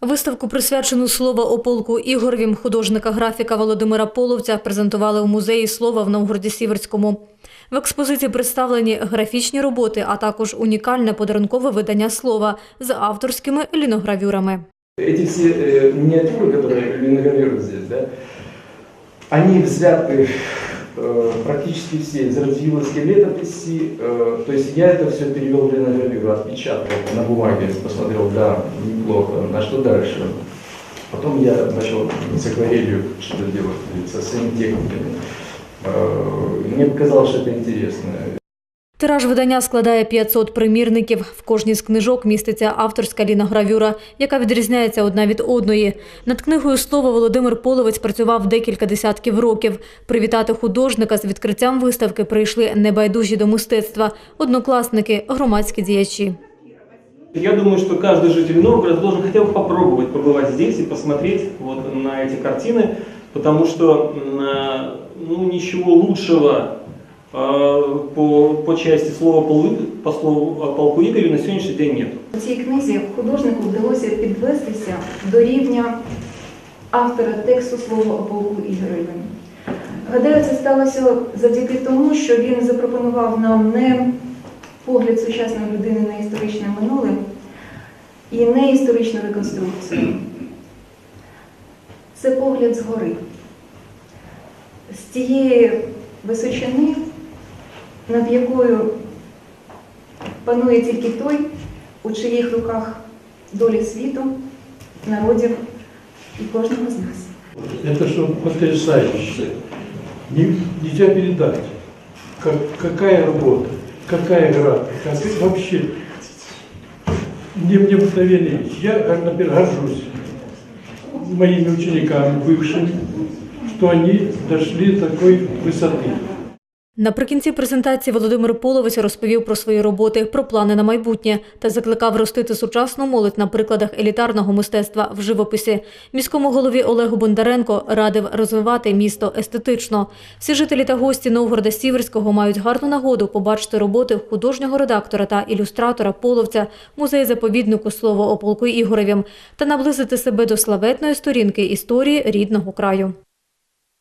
Виставку, присвячену слова о полку Ігоревім художника-графіка Володимира Половця, презентували у музеї слова в Новгороді-Сіверському. В експозиції представлені графічні роботи, а також унікальне подарункове видання слова з авторськими ліногравюрами. Эти все э, миниатюры, которые линогравируют здесь, да, они взяты э, практически все из Радзивилловской летописи. э, то есть я это все перевел в линогравюру, отпечатал на бумаге, посмотрел, да, неплохо. А что дальше? Потом я начал с акварелью что-то делать со своими техниками. Э, Мне показалось, что это интересно. Тираж видання складає 500 примірників. В кожній з книжок міститься авторська ліногравюра, яка відрізняється одна від одної. Над книгою слова Володимир Половець працював декілька десятків років. Привітати художника з відкриттям виставки прийшли небайдужі до мистецтва, однокласники, громадські діячі. Я думаю, что каждый житель Новгорода должен хотя бы попробовать побывать здесь и посмотреть вот на эти картины, потому что м, э, ну, ничего лучшего э, по, по части слова по слову Игорю на сегодняшний день нет. У цій книзі художнику вдалося підвестися до рівня автора тексту слова полку Ігореві. Гадаю, це сталося завдяки тому, що він запропонував нам не погляд сучасної людини на історичне минуле і не історичну реконструкцію. Це погляд згори. З тієї височини, над якою панує тільки той, у чиїх руках долі світу, народів і кожного з нас. Это что потрясающе. Не- Нельзя передать. Как, какая работа, какая графика, как вообще не, необыкновенная вещь. Я, как, например, горжусь моими учениками бывшими, что они дошли до такой высоты. Наприкінці презентації Володимир Половець розповів про свої роботи, про плани на майбутнє та закликав ростити сучасну молодь на прикладах елітарного мистецтва в живописі. Міському голові Олегу Бондаренко радив розвивати місто естетично. Всі жителі та гості Новгорода Сіверського мають гарну нагоду побачити роботи художнього редактора та ілюстратора Половця, музею заповіднику слово о полку Ігоревім та наблизити себе до славетної сторінки історії рідного краю.